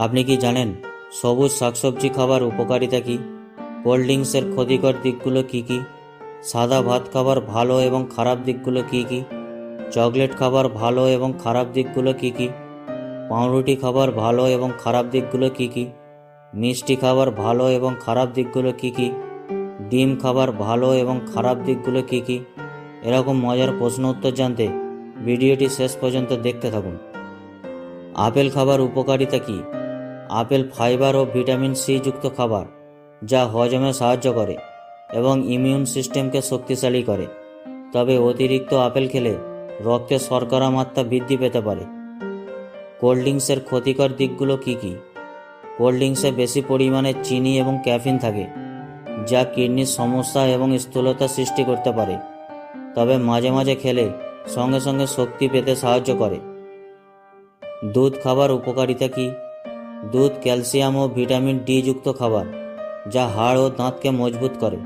আপনি কি জানেন, সবুজ শাকসবজি খাবার উপকারিতা কী? কোল্ড ড্রিঙ্কসের ক্ষতিকর দিকগুলো কী কী? সাদা ভাত খাবার ভালো এবং খারাপ দিকগুলো কী কী? চকলেট খাবার ভালো এবং খারাপ দিকগুলো কী কী? পাউরুটি খাবার ভালো এবং খারাপ দিকগুলো কী কী? মিষ্টি খাবার ভালো এবং খারাপ দিকগুলো কী কী? ডিম খাবার ভালো এবং খারাপ দিকগুলো কী কী? এরকম মজার প্রশ্ন উত্তর জানতে ভিডিওটি শেষ পর্যন্ত দেখতে থাকুন। আপেল খাবার উপকারিতা কী? আপেল, ফাইবার ও ভিটামিন সি যুক্ত খাবার, যা হজমে সাহায্য করে এবং ইমিউন সিস্টেমকে শক্তিশালী করে। তবে অতিরিক্ত আপেল খেলে রক্তে শর্করা মাত্রা বৃদ্ধি পেতে পারে। কোল্ড ড্রিঙ্কসের ক্ষতিকর দিকগুলো কী কী? কোল্ড ড্রিঙ্কসে বেশি পরিমাণে চিনি এবং ক্যাফিন থাকে, যা কিডনির সমস্যা এবং স্থূলতা সৃষ্টি করতে পারে। তবে মাঝে মাঝে খেলে সঙ্গে সঙ্গে শক্তি পেতে সাহায্য করে। দুধ খাবার উপকারিতা কী? দুধ, ক্যালসিয়াম ও ভিটামিন ডি যুক্ত খাবার, যা হাড় ও দাঁতকে মজবুত করে।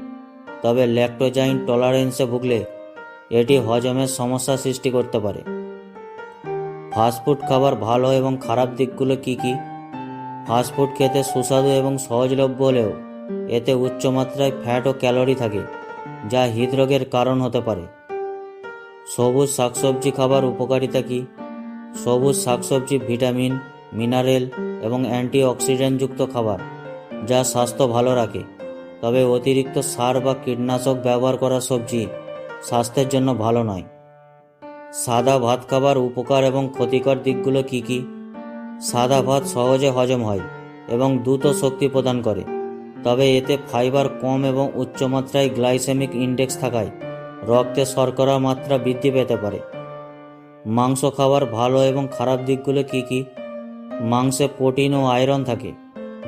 তবে ল্যাক্টোজাইন টলারেন্সে ভুগলে এটি হজমের সমস্যা সৃষ্টি করতে পারে। ফাস্টফুড খাবার ভালো এবং খারাপ দিকগুলো কি কি? ফাস্টফুড খেতে সুস্বাদু এবং সহজলভ্য হলেও এতে উচ্চমাত্রায় ফ্যাট ও ক্যালোরি থাকে, যা হৃদরোগের কারণ হতে পারে। সবুজ শাকসবজি খাবার উপকারিতা কী? সবুজ শাকসবজি ভিটামিন, মিনারেল এবং অ্যান্টিঅক্সিডেন্টযুক্ত খাবার, যা স্বাস্থ্য ভালো রাখে। তবে অতিরিক্ত সার বা কীটনাশক ব্যবহার করা সবজি স্বাস্থ্যের জন্য ভালো নয়। সাদা ভাত খাবার উপকার এবং ক্ষতিকর দিকগুলো কি কি? সাদা ভাত সহজে হজম হয় এবং দ্রুত শক্তি প্রদান করে, তবে এতে ফাইবার কম এবং উচ্চমাত্রায় গ্লাইসেমিক ইন্ডেক্স থাকায় রক্তে শর্করা মাত্রা বৃদ্ধি পেতে পারে। মাংস খাবার ভালো এবং খারাপ দিকগুলো কি কি? মাংসে প্রোটিন ও আয়রন থাকে,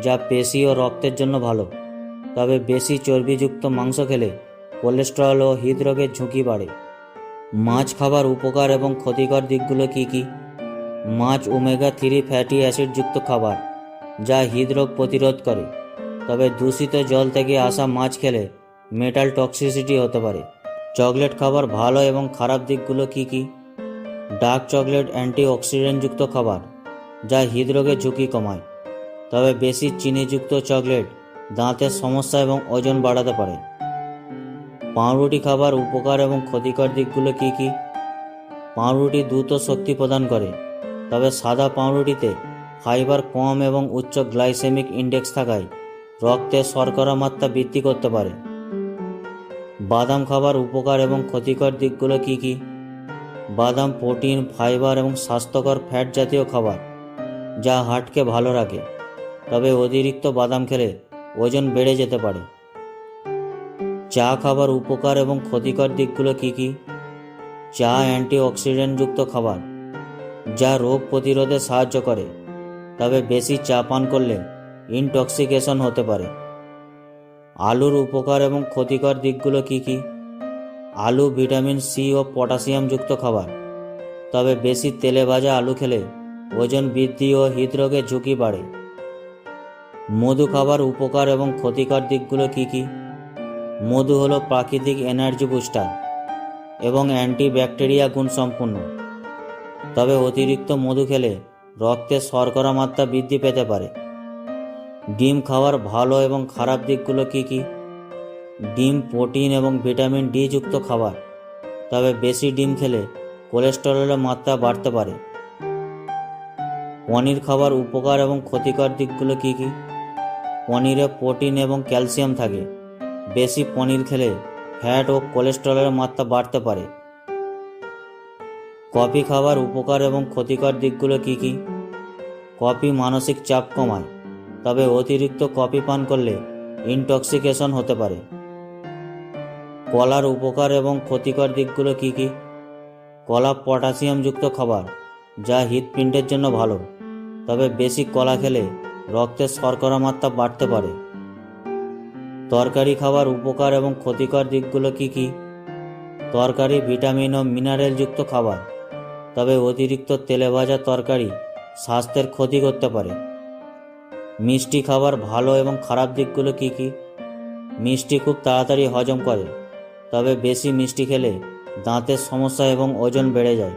যা পেশি ও রক্তের জন্য ভালো। তবে বেশি চর্বিযুক্ত মাংস খেলে কোলেস্টেরল ও হৃদরোগের ঝুঁকি বাড়ে। মাছ খাবার উপকার এবং ক্ষতিকর দিকগুলো কি কি? মাছ ওমেগা থ্রি ফ্যাটি অ্যাসিডযুক্ত খাবার, যা হৃদরোগ প্রতিরোধ করে। তবে দূষিত জল থেকে আসা মাছ খেলে মেটাল টক্সিসিটি হতে পারে। চকলেট খাবার ভালো এবং খারাপ দিকগুলো কি কি? ডার্ক চকলেট অ্যান্টিঅক্সিডেন্টযুক্ত খাবার যা হৃদরোগের ঝুঁকি কমায়। তবে বেশি চিনিযুক্ত চকলেট দাঁতের সমস্যা এবং ওজন বাড়াতে পারে। পাউরুটি খাবার উপকার এবং ক্ষতিকর দিকগুলো কী কী? পাউরুটি দ্রুত শক্তি প্রদান করে, তবে সাদা পাউরুটিতে ফাইবার কম এবং উচ্চ গ্লাইসেমিক ইন্ডেক্স থাকায় রক্তে শর্করা মাত্রা বৃদ্ধি করতে পারে। বাদাম খাবার উপকার এবং ক্ষতিকর দিকগুলো কী কী? বাদাম প্রোটিন, ফাইবার এবং স্বাস্থ্যকর ফ্যাট জাতীয় খাবার। যা হার্টকে ভালো রাখে, তবে অতিরিক্ত বাদাম খেলে ওজন বেড়ে যেতে পারে। চা খাবার উপকার এবং ক্ষতিকর দিকগুলো কি কি? চা অ্যান্টিঅক্সিডেন্টযুক্ত খাবার, যা রোগ প্রতিরোধে সাহায্য করে, তবে বেশি চা পান করলে ইনটক্সিকেশন হতে পারে। আলুর উপকার এবং ক্ষতিকর দিকগুলো কি কি? আলু, ভিটামিন সি ও পটাশিয়ামযুক্ত খাবার, তবে বেশি তেলে ভাজা আলু খেলে ওজন বৃদ্ধি ও হৃদরোগের ঝুঁকি বাড়ে। মধু খাবার উপকার এবং ক্ষতিকর দিকগুলো কি কি? মধু হলো প্রাকৃতিক এনার্জি বুস্টার এবং অ্যান্টিব্যাকটেরিয়া গুণসম্পন্ন তবে অতিরিক্ত মধু খেলে রক্তে শর্করা মাত্রা বৃদ্ধি পেতে পারে। ডিম খাওয়ার ভালো এবং খারাপ দিকগুলো কি কি? ডিম, প্রোটিন এবং ভিটামিন ডি যুক্ত খাবার। তবে বেশি ডিম খেলে কোলেস্টেরলের মাত্রা বাড়তে পারে। পনির খাবার উপকার এবং ক্ষতিকর দিকগুলো কি কি? পনিরে প্রোটিন এবং ক্যালসিয়াম থাকে। বেশি পনির খেলে ফ্যাট ও কোলেস্টেরলের মাত্রা বাড়তে পারে। কফি খাবার উপকার এবং ক্ষতিকর দিকগুলো কি কি? কফি মানসিক চাপ কমায়, তবে অতিরিক্ত কফি পান করলে ইনটক্সিকেশন হতে পারে। কলার উপকার এবং ক্ষতিকর দিকগুলো কি কি? কলা পটাশিয়ামযুক্ত খাবার, যা হৃৎপিণ্ডের জন্য ভালো। তবে বেশি কলা খেলে রক্তের শর্করা মাত্রা বাড়তে পারে। তরকারি খাবার উপকার এবং ক্ষতিকর দিকগুলো কি কি? তরকারি, ভিটামিন ও মিনারেলযুক্ত খাবার, তবে অতিরিক্ত তেলে ভাজা তরকারি স্বাস্থ্যের ক্ষতি করতে পারে। মিষ্টি খাবার ভালো এবং খারাপ দিকগুলো কি কি? মিষ্টি খুব তাড়াতাড়ি হজম করে, তবে বেশি মিষ্টি খেলে দাঁতের সমস্যা এবং ওজন বেড়ে যায়।